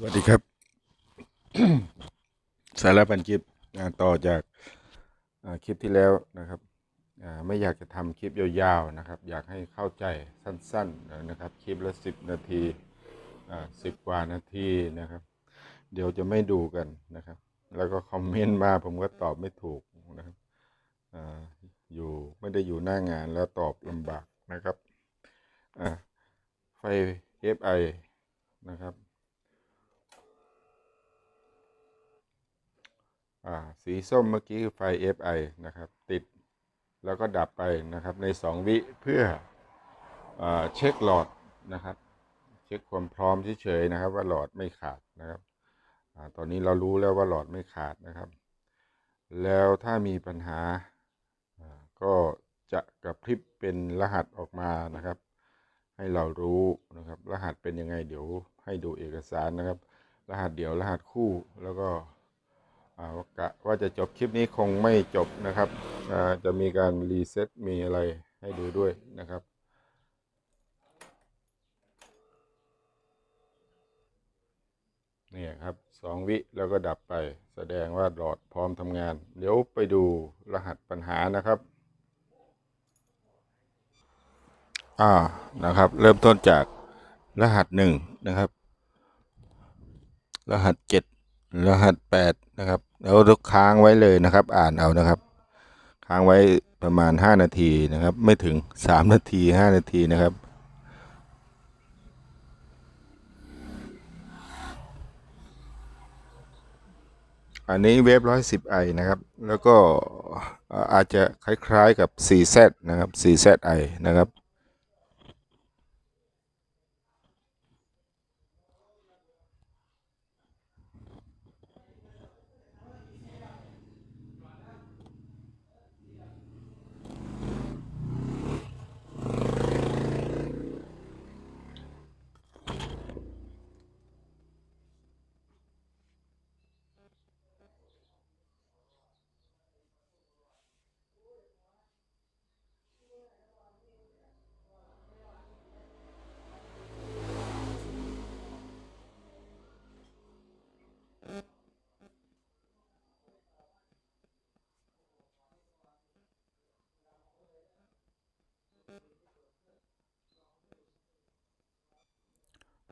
สวัสดีครับ สารพันคลิปต่อจากคลิปที่แล้วนะครับไม่อยากจะทำคลิปยาวๆนะครับ อยากให้เข้าใจสั้นๆนะครับ คลิปละสิบนาทีสิบกว่านาทีนะครับ เดี๋ยวจะไม่ดูกันนะครับ แล้วก็คอมเมนต์มาผมก็ตอบไม่ถูกนะครับออยู่ไม่ได้อยู่หน้างานแล้วตอบลำบากนะครับไฟ FI นะครับ อ่า สีส้มเมื่อกี้คือไฟ FI นะครับ ติดแล้วก็ดับไปนะครับใน 2 วิเพื่ออเช็คหลอดนะครับ เช็คความพร้อมเฉยๆนะครับ ว่าหลอดไม่ขาดนะครับอตอนนี้เรารู้แล้วว่าหลอดไม่ขาดนะครับ แล้วถ้ามีปัญหาก็จะกระพริบเป็นรหัสออกมานะครับ ให้เรารู้นะครับ รหัสเป็นยังไงเดี๋ยวให้ดูเอกสารนะครับ รหัสเดี่ยวรหัสคู่แล้วก็ กะว่าจะจบคลิปนี้คงไม่จบนะครับจะมีการรีเซ็ตมีอะไรให้ดูด้วยนะครับ นี่ครับสองวิแล้วก็ดับไป แสดงว่าหลอดพร้อมทำงาน เดี๋ยวไปดูรหัสปัญหานะครับอ่านะครับ เริ่มต้นจากรหัสหนึ่งนะครับ รหัสเจ็ดรหัสแปดนะครับ แล้วค้างไว้เลยนะครับ อ่านเอานะครับ ค้างไว้ประมาณห้านาทีนะครับ ไม่ถึงสามนาทีห้านาทีนะครับอันนี้เวฟร้อยสิบไอนะครับ แล้วก็อาอาจจะคล้ายๆกับ 4Z นะครับ 4ZI นะครับ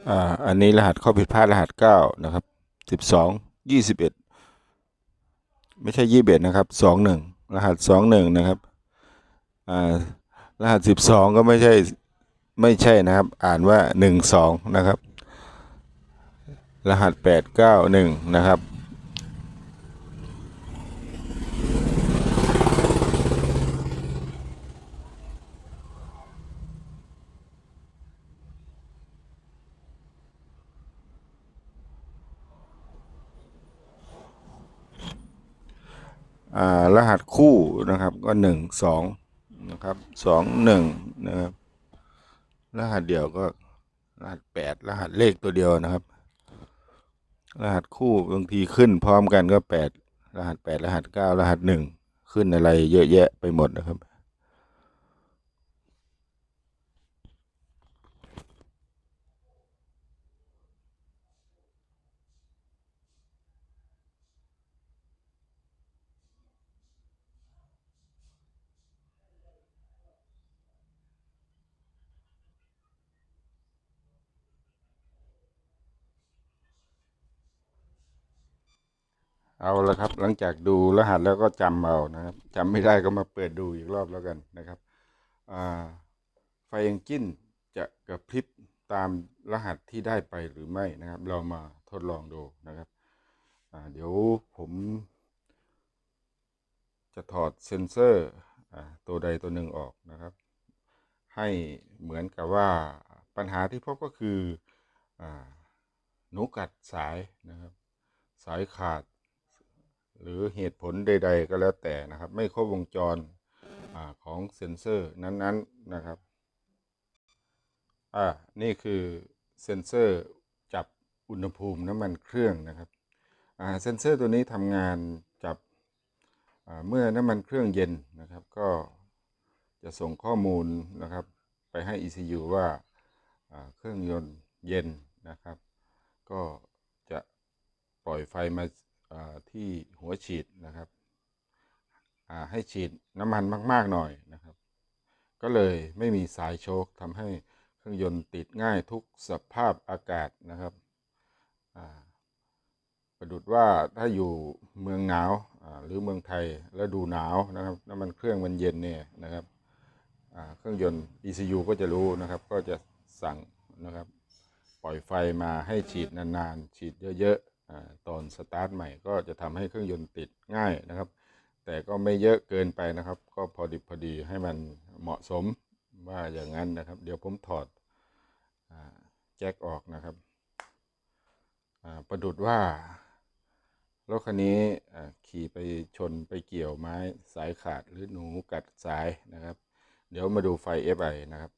อ่าอันนี้รหัสข้อผิดพลาดรหัสเก้านะครับสิบสองยี่สิบเอ็ดไม่ใช่ยี่สิบเอ็ดนะครับสองหนึ่งรหัสสองหนึ่งนะครับอ่ารหัสสิบสองก็ไม่ใช่ไม่ใช่นะครับ อ่านว่าหนึ่งสองนะครับ รหัสแปดเก้าหนึ่งนะครับ รหัสคู่นะครับก็หนึ่งสองนะครับสองหนึ่งนะครับรหัสเดียวก็รหัสแปดรหัสเลขตัวเดียวนะครับ รหัสคู่บางทีขึ้นพร้อมกันก็แปดรหัสแปดรหัสเก้ารหัสหนึ่งขึ้นอะไรเยอะแยะไปหมดนะครับ เอาละครับ หลังจากดูรหัสแล้วก็จำเอานะครับจำไม่ได้ก็มาเปิดดูอีกรอบแล้วกันนะครับไฟเอนจินจะกระพริบตามรหัสที่ได้ไปหรือไม่นะครับ เรามาทดลองดูนะครับเดี๋ยวผมจะถอดเซนเซอร์ตัวใดตัวหนึ่งออกนะครับ ให้เหมือนกับว่าปัญหาที่พบก็คืออหนูกัดสายนะครับ สายขาด หรือเหตุผลใด ๆ ก็แล้วแต่นะครับ ไม่ครบวงจรอของเซ็นเซอร์นั้นๆนะครับอ่านี่คือเซ็นเซอร์จับอุณหภูมิน้ำมันเครื่องนะครับอ่าเซ็นเซอร์ตัวนี้ทำงานจับเมื่อน้ำมันเครื่องเย็นนะครับ ก็จะส่งข้อมูลนะครับ ไปให้ ECU ว่าเครื่องยนต์เย็นนะครับ ก็จะปล่อยไฟมา ที่หัวฉีดนะครับให้ฉีดน้ำมันมาก ๆ หน่อยนะครับ ก็เลยไม่มีสายโชคทำให้เครื่องยนต์ติดง่ายทุกสภาพอากาศนะครับประดุดว่าถ้าอยู่เมืองหนาวหรือเมืองไทยแล้วดูหนาวนะครับน้ำมันเครื่องมันเย็นเนี่ยนะครับเครื่องยนต์ ECU ก็จะรู้นะครับ ก็จะสั่งนะครับ ปล่อยไฟมาให้ฉีดนานๆ ฉีดเยอะ ๆ ตอนสตาร์ทใหม่ก็จะทำให้เครื่องยนต์ติดง่ายนะครับ แต่ก็ไม่เยอะเกินไปนะครับ ก็พอดิบพอดีให้มันเหมาะสมว่าอย่างนั้นนะครับ เดี๋ยวผมถอดอแจ็คออกนะครับประดุดว่ารถคันนี้ขี่ไปชนไปเกี่ยวไม้สายขาดหรือหนูกัดสายนะครับ เดี๋ยวมาดูไฟ FI นะครับ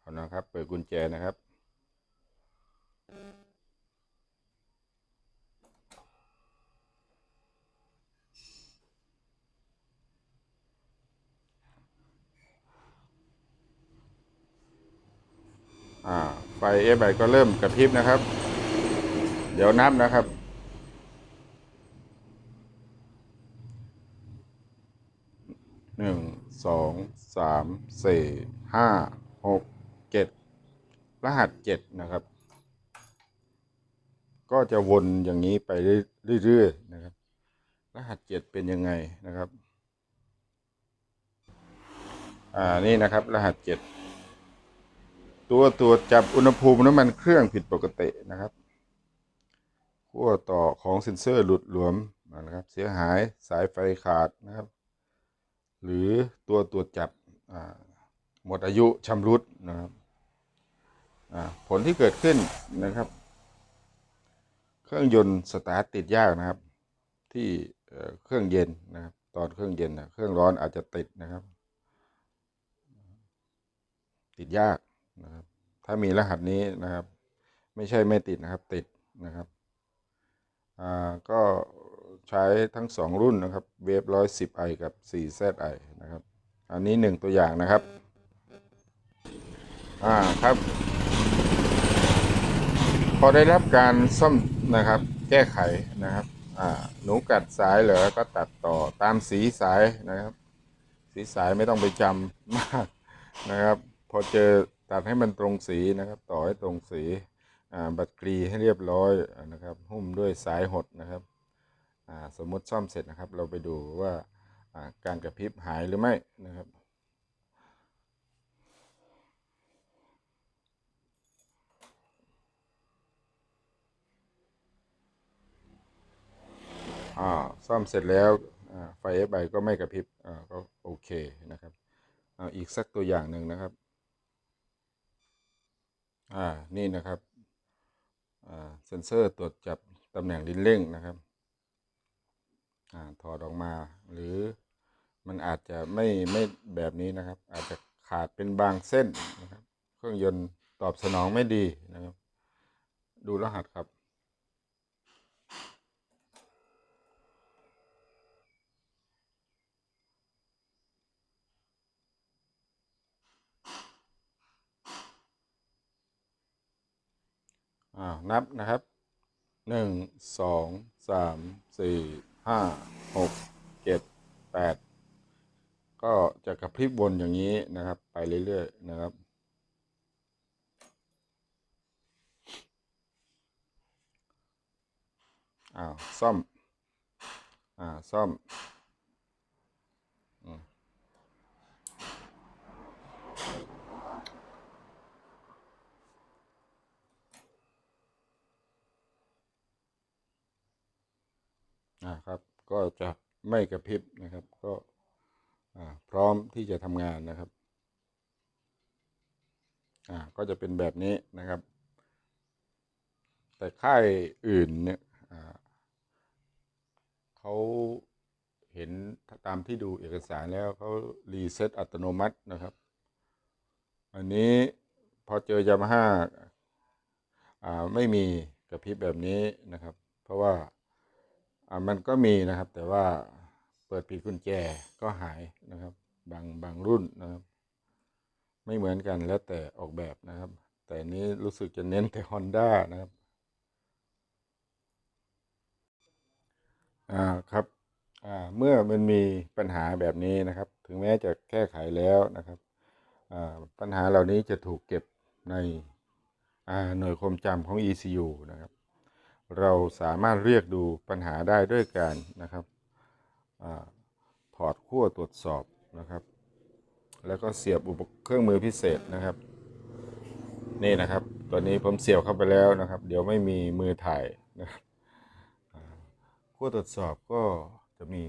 เอา นะครับ เปิดกุญแจนะครับ อ่า ไฟเอฟไก็เริ่มกระพริบนะครับ เดี๋ยวนับนะครับหนึ่งสองสามสี่ห้า รหัสเจ็ดนะครับ ก็จะวนอย่างนี้ไปเรื่อยๆนะครับ รหัสเจ็ดเป็นยังไงนะครับ อ่านี่นะครับ รหัสเจ็ดตัวตรวจจับอุณหภูมิน้ำมันเครื่องผิดปกตินะครับขั้วต่อของเซ็นเซอร์หลุดหลวมนะครับ เสียหายสายไฟขาดนะครับ หรือตัวตรวจจับหมดอายุชำรุดนะครับ ผลที่เกิดขึ้นนะครับ เครื่องยนต์สตาร์ทติดยากนะครับ ที่เครื่องเย็นนะครับ ตอนเครื่องเย็นนะเครื่องร้อนอาจจะติดนะครับ ติดยากนะครับ ถ้ามีรหัสนี้นะครับ ไม่ใช่ไม่ติดนะครับ ติดนะครับอ่าก็ใช้ทั้งสองรุ่นนะครับเวฟร้อยสิบไอกับสี่เซไอนะครับ อันนี้หนึ่งตัวอย่างนะครับ อ่าครับ พอได้รับการซ่อมนะครับ แก้ไขนะครับหนูกัดสายเหรอก็ตัดต่อตามสีสายนะครับ สีสายไม่ต้องไปจำมากนะครับ พอเจอตัดให้มันตรงสีนะครับ ต่อให้ตรงสีบัดกรีให้เรียบร้อยนะครับ หุ้มด้วยสายหดนะครับสมมติซ่อมเสร็จนะครับ เราไปดูว่าการกระพริบหายหรือไม่นะครับ อ่า ซ่อมเสร็จแล้วไฟ FI ก็ไม่กระพริบก็โอเคนะครับอ่าอีกสักตัวอย่างหนึ่งนะครับอ่านี่นะครับเซ็นเซอร์ตรวจจับตำแหน่งลิ้นเร่งนะครับอถอดออกมา หรือมันอาจจะไม่ไม่แบบนี้นะครับ อาจจะขาดเป็นบางเส้นนะครับ เครื่องยนต์ตอบสนองไม่ดีนะครับ ดูรหัสครับ อ่านับนะครับหนึ่งสองสามสี่ห้าหกเจ็ดแปดก็จะกระพริบวนอย่างนี้นะครับ ไปเรื่อยๆนะครับอ้าวซ่อมอ่าซ่อมอ มอ่าครับ ก็จะไม่กระพริบนะครับ ก็พร้อมที่จะทำงานนะครับก็จะเป็นแบบนี้นะครับ แต่ค่ายอื่นเนี่ยเขาเห็นตามที่ดูเอกสารแล้วเขารีเซ็ตอัตโนมัตินะครับ อันนี้พอเจอยามาฮ่าไม่มีกระพริบแบบนี้นะครับ เพราะว่า มันก็มีนะครับ แต่ว่าเปิดปิดกุญแจก็หายนะครับ บางบางรุ่นนะครับ ไม่เหมือนกันแล้วแต่ออกแบบนะครับแแต่นี้รู้สึกจะเน้นแต่ Honda นะครับ อ่าครับ อ่าเมื่อมันมีปัญหาแบบนี้นะครับ ถึงแม้จะแก้ไขแล้วนะครับ อ่าปัญหาเหล่านี้จะถูกเก็บในอ่าหน่วยความจำของ ECU นะครับ เราสามารถเรียกดูปัญหาได้ด้วยการนะครับอถอดขั้วตรวจสอบนะครับ แล้วก็เสียบอุปเครื่องมือพิเศษนะครับ นี่นะครับตัวนี้ผมเสียบเข้าไปแล้วนะครับ เดี๋ยวไม่มีมือถ่ายนะครับขั้วตรวจสอบก็จะมี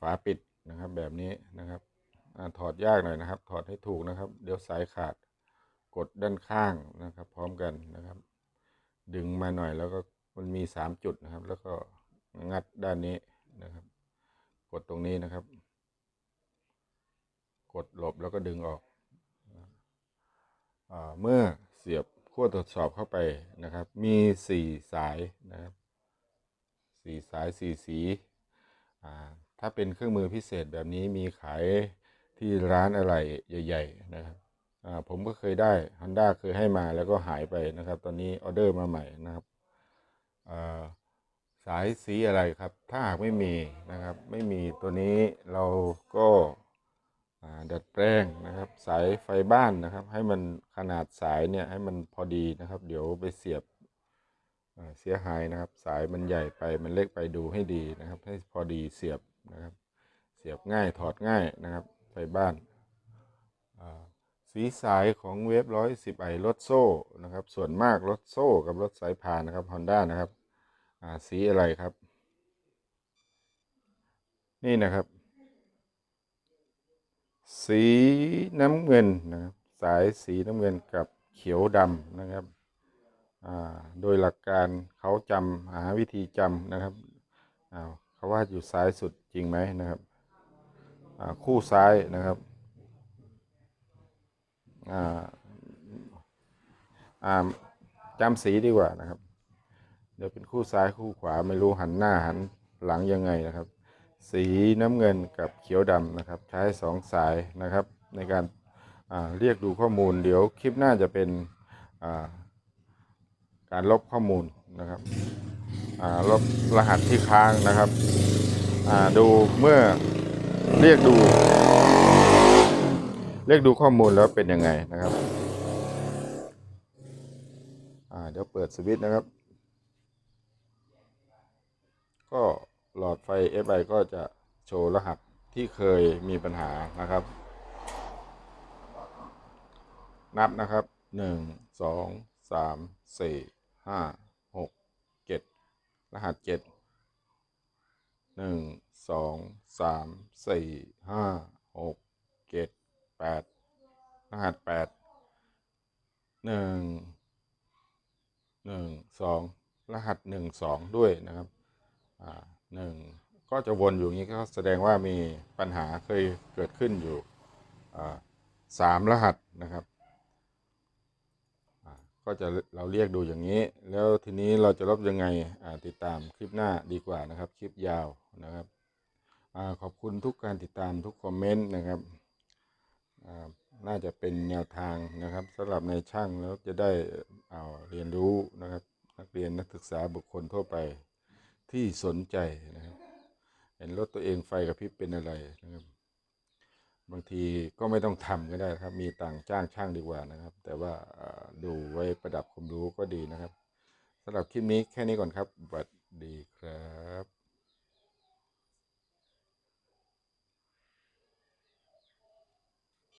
ฝาปิดนะครับแบบนี้นะครับอถอดยากหน่อยนะครับ ถอดให้ถูกนะครับ เดี๋ยวสายขาดกดด้านข้างนะครับ พร้อมกันนะครับ ดึงมาหน่อยแล้วก็มันมีสามจุดนะครับ แล้วก็งัดด้านนี้นะครับ กดตรงนี้นะครับ กดหลบแล้วก็ดึงออกอเมื่อเสียบขั้วตรวจสอบเข้าไปนะครับ มีสี่สายนะครับสี่สายสี่สีถ้าเป็นเครื่องมือพิเศษแบบนี้มีขายที่ร้านอะไรใหญ่ ๆ นะครับ อ่าผมก็เคยได้ Honda เคยให้มาแล้วก็หายไปนะครับ ตอนนี้ออเดอร์มาใหม่นะครับอ่าสายสีอะไรครับ ถ้าหากไม่มีนะครับ ไม่มีตัวนี้เราก็ดัดแปลงนะครับ สายไฟบ้านนะครับ ให้มันขนาดสายเนี่ยให้มันพอดีนะครับ เดี๋ยวไปเสียบเสียหายนะครับ สายมันใหญ่ไปมันเล็กไปดูให้ดีนะครับ ให้พอดีเสียบนะครับ เสียบง่ายถอดง่ายนะครับ ไฟบ้านอ่า สีสายของเวฟร้อยสิบไอรถโซ่นะครับ ส่วนมากรถโซ่กับรถสายพานนะครับ Honda นะครับสีอะไรครับ นี่นะครับ สีน้ำเงินนะครับ สายสีน้ำเงินกับเขียวดำนะครับโดยหลักการเขาจำหาวิธีจำนะครับเขาว่าอยู่ซ้ายสุดจริงไหมนะครับคู่ซ้ายนะครับ จำสีดีกว่านะครับ เดี๋ยวเป็นคู่ซ้ายคู่ขวาไม่รู้หันหน้าหันหลังยังไงนะครับ สีน้ำเงินกับเขียวดำนะครับ ใช้สองสายนะครับ ในการาเรียกดูข้อมูล เดี๋ยวคลิปหน้าจะเป็นาการลบข้อมูลนะครับลบรหัสที่ค้างนะครับดูเมื่อเรียกดู เรียกดูข้อมูลแล้วเป็นยังไงนะครับเดี๋ยวเปิดสวิตช์นะครับ ก็หลอดไฟ FI ก็จะโชว์รหัสที่เคยมีปัญหานะครับ นับนะครับ 1 2 3 4 5 6 7 รหัส 7 1 2 3 4 5 6 7 แปดรหัสแปดหนึ่งหนึ่งสองรหัสหนึ่งสองด้วยนะครับอ่าหนึ่งก็จะวนอยู่อย่างนี้ก็แสดงว่ามีปัญหาเคยเกิดขึ้นอยู่สามรหัสนะครับก็จะเราเรียกดูอย่างนี้ แล้วทีนี้เราจะลบยังไงติดตามคลิปหน้าดีกว่านะครับ คลิปยาวนะครับอขอบคุณทุกการติดตามทุกคอมเมนต์นะครับ น่าจะเป็นแนวทางนะครับสำหรับในช่างแล้วจะได้เอาเรียนรู้นะครับ นักเรียนนักศึกษาบุคคลทั่วไปที่สนใจนะครับ เห็นรถตัวเองไฟกระพริบเป็นอะไรนะครับ บางทีก็ไม่ต้องทำก็ได้ครับ มีต่างจ้างช่างดีกว่านะครับ แต่ว่าดูไว้ประดับความรู้ก็ดีนะครับสำหรับคลิปนี้แค่นี้ก่อนครับสวัสดีครับ